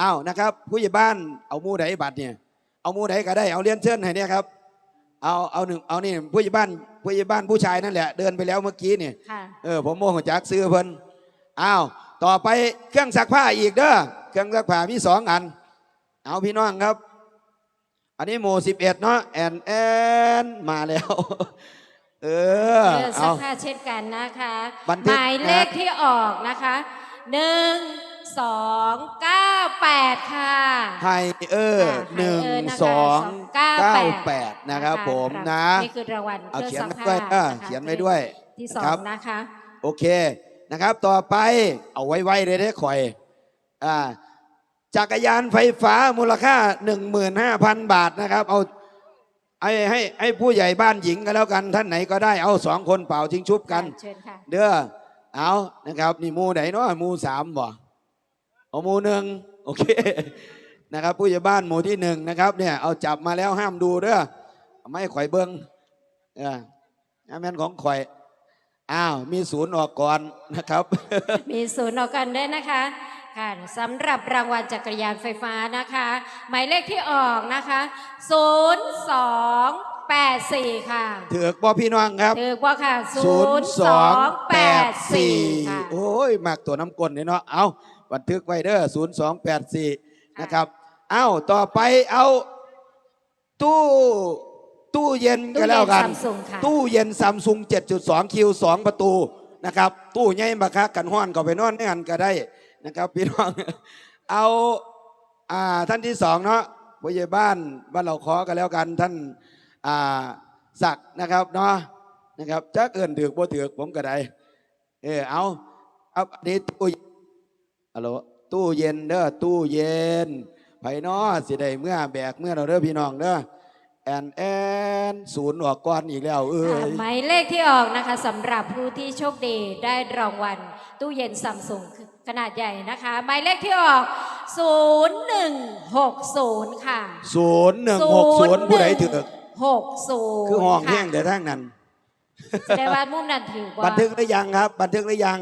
อ้าวนะครับผู้ใหญ่บ้านเอาหมูไดบัตรเนี่ยเอาหมูไดก็ได้เอาเรียนเชิญให้เนี่ยครับเอาเอาหนึ่งเอานี่ผู้ใหญ่บ้านผู้ใหญ่บ้านผู้ชายนั่นแหละเดินไปแล้วเมื่อกี้เนี่ยค่ะเออผมโมโหจักซื้อเพิ่นอ้าวต่อไปเครื่องซักผ้าอีกเด้อเครื่องซักผ้ามีสองอัน เอาพี่น้องครับ อันนี้หมู่สิบเอ็ดเนาะแอนแอนมาแล้ว เออเสื้อเอาผ้าเช่นกันนะคะบันทึหกมายเลขที่ออกนะคะหนึ่ง สองเก้าแปดค่ะ ไฮเออร์ค่ะหนึ่งไฮเออร์นะคะสองเก้าเก้าแปแปดดนะครับผมนะ นี่คือรางวัลเอาเครื่เขียนซักไว้ผ้าด้วยเออนะคะเขียนไว้ด้วยที่สอครังบ นะคะโอเคนะครับต่อไปเอาไว้ๆเลยได้อคอยอ่าจักรยานไฟฟ้ามูลค่า 15,000 บาทนะครับ เอาให้ให้ให้ผู้ใหญ่บ้านหญิงกันแล้วกันท่านไหนก็ได้เอาสองคนเป่าทิ้งชุบกัน เชิญค่ะ เด้อเอานะครับ นี่หมูไหนเนาะหมูสามบ่ เอาหมูหนึ่งโอเคนะครับ ผู้ใหญ่บ้านหมู่ที่หนึ่งนะครับเนี่ยเอาจับมาแล้วห้ามดูเด้อไม่ให้ข่อยเบิ้งเอออาแม่นของข่อยอ้าวมีศูนย์ออกก่อนนะครับ มีศูนย์ออกกันด้วยนะคะค่ะสำหรับรางวัลจักรยานไฟฟ้านะคะ หมายเลขที่ออกนะคะ0284 ค่ะถือกบ่พี่น้องครับถือว่าค่ะศูนย์สองแปดสี่0284ค่ะโอ้ยมากตัวน้ำกลนเนี่ยเนาะเอา บันทึกไว้เด้อศูนย์สองแปดสี่นะครับ เอาต่อไปเอาตู้ตู้เย็นกันแล้วกัน ตู้เย็น Samsung ค่ะ ตู้เย็นซัมซุง7.2 คิว 2 ประตูนะครับ ตู้ใหญ่บักคักกันห้อนก็ไปนอนในกันก็ได้นะครับพี่น้อง เอาอ่าท่านที่สองเนาะผู้ใหญ่บ้านบ้านเราขอกันแล้วกันท่านอ่าศักดิ์นะครับเนาะนะครับจักเอินถือกบ่ถือกผมก็ได้ เออเอาเอาอันนี้ตู้ ฮัลโหลตู้เย็นเด้อตู้เย็นไผเนาะสิได้เมื่อแบกเมื่อเราเด้อพี่น้องเด้อแอนแอนศูนย์ออกก้อนอีกแล้วเอ้ค่ะยหมายเลขที่ออกนะคะสำหรับผู้ที่โชคดีได้รางวัลตู้เย็นซัมซุงขนาดใหญ่นะคะหมายเลขที่ออก 0160 ค่ะศูนย์หนึ่งหกศูนย์ผู้ใดถือก60 คือห้องแห้งค่ะแต่ทั้งนั้นแสดงว่ามุมนั้นถือว่าบันทึกหรือยังครับ บันทึกหรือยัง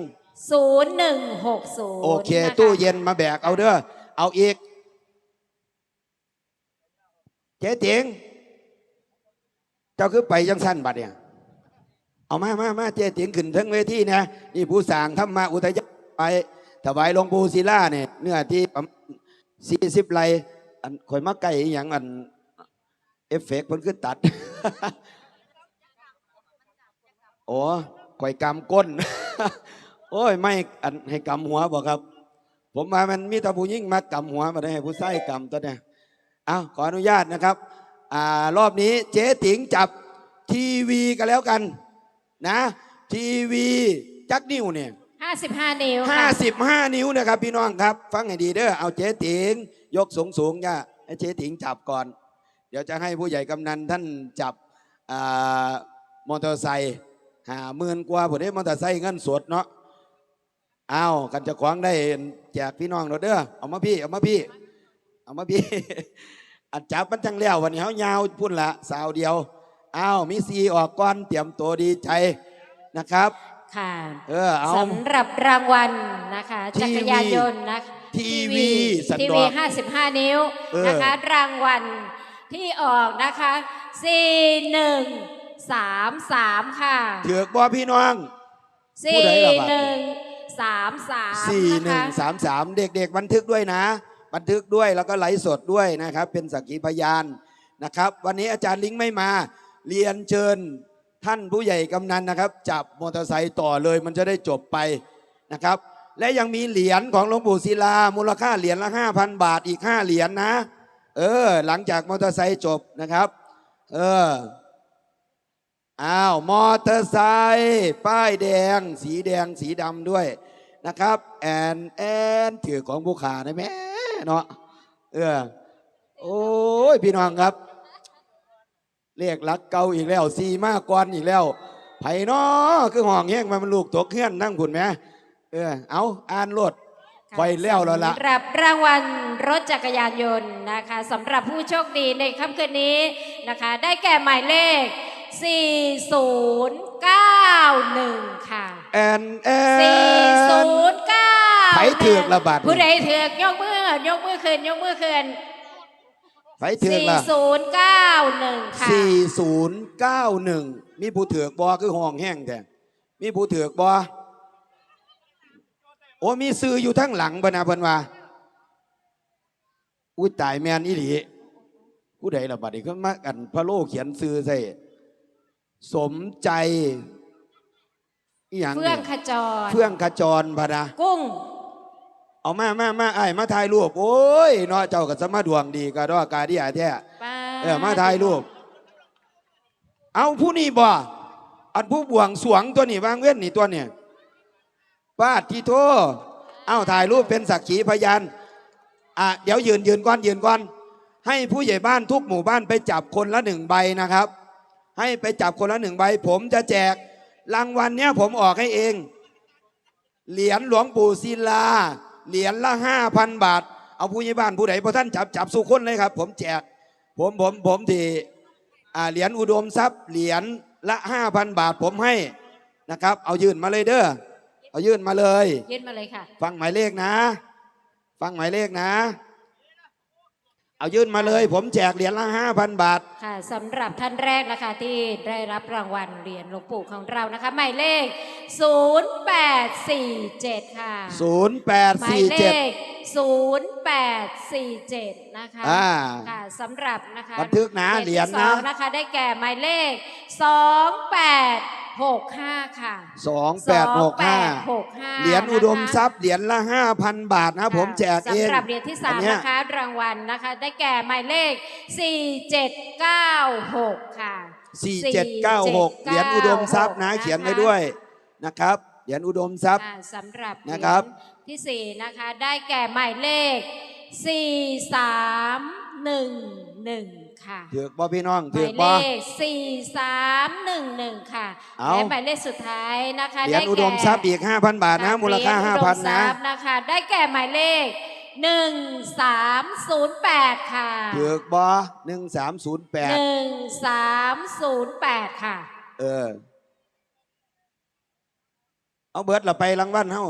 0160 โอเค นะคะตู้เย็นมาแบกเอาเด้อเอาอีก เจ๊เตียงเจ้าคือไปจังสั้นบัดเนี่ย เอามามามาเจ๊เตียงขึ้นทั้งเวทีนะนี่ผู้สร้างทำมาอุทยานไปถวายหลวงปู่ศิลาเนี่ยเนื้อที่สี่สิบไร่อันข่อยมาไก่อหย่างอัน เอฟเฟกต์มันคือตัด โอ้ข่อยกำก้น โอ้ยไม่อันให้กำหัวบอกครับ ผมมามันมีแต่ผู้ยิ่งมากำหัวมาได้ให้ผู้ใส่กำตัวเนี่ยอ้าวขออนุญาตนะครับอ่ารอบนี้เจ๊ติ๋งจับทีวีกันแล้วกันนะทีวีจักนิ้วเนี่ย55นิ้วห้าค่ะสิบห้านิ้วนะครับพี่น้องครับ ฟังให้ดีเด้อเอาเจ๊ติ๋งยกสูงสูงๆย่าให้เจ๊ติ๋งจับก่อน เดี๋ยวจะให้ผู้ใหญ่กำนันท่านจับอ่ามอเตอร์ไซค์หาหมื่นกว่าผมได้มอเตอร์ไซค์เงินสดเนาะเอากันจะขวางได้แจกพี่น้องเราเด้อเอามาพี่ เอามาพี่ เอามาพี่อันจับมันจังแล้ววันนี้เขายาวพุ่นละสาวเดียวอ้าวมีซีออกก่อนเตรียมตัวดีใจนะครับ ค่ะเออเอาสำหรับรางวัลนะคะทีวีจักรยานยนต์นะคะทีวีสันทีดวีอก55นิ้วเออนะคะ รางวัลที่ออกนะคะ4133ค่ะถือกบ่พี่น้องผู้ใด ล่ะบัดนี้4133สี่หนึ่งสามสามเด็กๆบันทึกด้วยนะ บันทึกด้วยแล้วก็ไลฟ์สดด้วยนะครับ เป็นสักขีพยานนะครับ วันนี้อาจารย์ลิงไม่มา เรียนเชิญท่านผู้ใหญ่กำนันนะครับ จับมอเตอร์ไซค์ต่อเลยมันจะได้จบไปนะครับ และยังมีเหรียญของหลวงปู่ศิลา มูลค่าเหรียญละห้าพันบาทอีกห้าเหรียญนะเออ หลังจากมอเตอร์ไซค์จบนะครับ เอออ้าวมอเตอร์ไซค์ป้ายแดง สีแดงสีดำด้วย นะครับ แอนแอนถือของผู้ขาได้ไหมเนาะเออโอ้ยพี่น้องครับ เรียกลักเก่าอีกแล้วสีมากกว่าอีกแล้วไผ่นาะคือห้องแห้งมามันลูกตกเฮือนนั่งผุนไหมเออเอาอ่านรถไฟแล้วแล้วละสำหรับรางวัลรถจักรยานยนต์นะคะสำหรับผู้โชคดีในค่ำคืนนี้นะคะ ได้แก่หมายเลข 4091 ค่ะ แอนแอน4091ไผเถือกละบาทผู้ใดเถือกยกมือยกมือขึ้นยกมือขึ้นไผเถือกสี่ละศูนย์เก้าหนึ่งค่ะสี่ศูนย์เก้าหนึ่งมีผู้เถือกบอคือห้องแห้งแต่มีผู้เถือกบอโอ้มีซื้ออยู่ทั้งหลังบนะเพิ่นว่าอุ้ยตายแมนอีหลีผู้ใดละบัดนี้ก็มากันพระโลเขียนซื้อใส่ สมใจอีหยังเฟื่เนี่อยงขจร เฟื่องขจรพะนะกุ้ง เอามามามาไอ้ายมาถ่ายรูปโอ้ยเนาะเจ้าก็สมาดวงดีก็ดอกาดีอาแท้ปลาเออมาถ่ายรูปเอาผู้นี้บ่อันผู้บวงสรวงตัวนี้วางเว้นนี่ตัวเนี่ยป้าดที่โทเอาถ่ายรูปเป็นสักขีพยานอะเดี๋ยวยืนยืนก่อนยืนก่อน ให้ผู้ใหญ่บ้านทุกหมู่บ้านไปจับคนละหนึ่งใบนะครับ ให้ไปจับคนละหนึ่งใบ ผมจะแจกรางวัลเนี้ยผมออกให้เอง เหรียญหลวงปู่ศิลา เหรียญละห้าพันบาท เอาผู้ใหญ่บ้านผู้ใดพอท่านจับจับสุคนเลยครับ ผมแจก ผมผมผมที่อ่าเหรียญอุดมทรัพย์เหรียญละห้าพันบาทผมให้นะครับ เอายื่นมาเลยเด้อเอายื่นมาเลย ยื่นมาเลยค่ะ ฟังหมายเลขนะ ฟังหมายเลขนะ เอายื่นมาเลย ผมแจกเหรียญละห้าพันบาท ค่ะสำหรับท่านแรกนะคะที่ได้รับรางวัลเหรียญหลวงปู่ของเรานะคะหมายเลข 0847 ค่ะศูนย์แปดหมายสี่เลเจ็ดข0847 นะคะอ่าค่ะสำหรับนะคะบันทึกนะเหรียญที่สนะองนะคะได้แก่หมายเลข 2865ค่ะ สองแปดหกห้า2865เหรียญอุดมทรัพย์พย์เหรียญละห้าพันบาทนะผมแจกเองสำหรับเหรียญที่อัสานมเนี้ยนะคะรางวัลนะคะ ได้แก่หมายเลข 4796 ค่ะสี่เจ็ดเก้าหกเหรียญอุดมทรัพย์นะนะคะเขียนไว้ด้วยนะครับ เหรียญอุดมทรัพย์ อ่าสำหรับนะครับ เหยญที่สี่นะคะได้แก่หมายเลข 4311ค่ะถือกบอพี่น้องหถืมาอกยบเลอข4311ค่ะ เอา และหมายเลขสุดท้ายนะคะเหรียญอุดมทรัพย์อีกห้าพันบาทนะ มูลค่าห้าพันเหรียญอุดมทนะรัพย์นะคะ ได้แก่หมายเลข1308ค่ะถือกบอหนึ่งสามศูนย์แปด1308ค่ะ เออ เอาเบิร์ดละไปรางวัลเฮา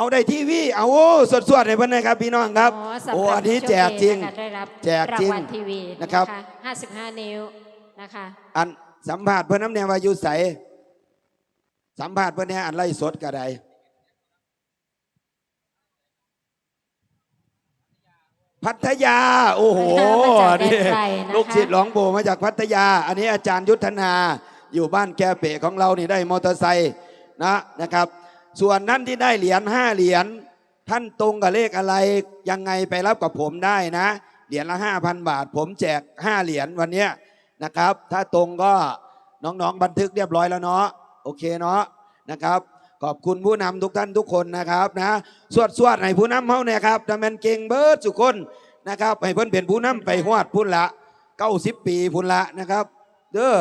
เอาได้ทีวีเอาโอ้สดสวดๆให้เพื่อนนะครับพี่น้องครับอ๋อสำหรับโอ้อันนี้ผู้โชคแจกจริงดีนะคะได้รับแจกจริงรางวัลทีวีนะครับ55 นิ้วนะคะ อันสัมภาษณ์เพื่อนน้ำแนววาอยุใสสัมภาษณ์เพื่อนเนี่ยอันไล่สดกระไดพัทยา โอ้โหมาจากแดนนี่ไกลนะคะ ลูกศิษย์หลวงปู่มาจากพัทยา อันนี้อาจารย์ยุทธนาอยู่บ้านแกเปะของเรานี่ได้มอเตอร์ไซค์นะนะครับ ส่วนนั้นที่ได้เหรียญห้าเหรียญท่านตรงกับเลขอะไรยังไงไปรับกับผมได้นะ เหรียญละห้าพันบาท ผมแจกห้าเหรียญวันเนี้ยนะครับ ถ้าตรงก็น้องๆบันทึกเรียบร้อยแล้วเนาะโอเคเนาะนะครับขอบคุณผู้นำทุกท่านทุกคนนะครับนะสวดสวดให้ผู้นำเฮาเนี่ยครับถ้าแมันเก่งเบิร์ดสุคนนะครับให้เพิ่นเป็นผู้นำไปฮวดพุ่นละเก้าสิบปีพุ่นละนะครับ เด้อ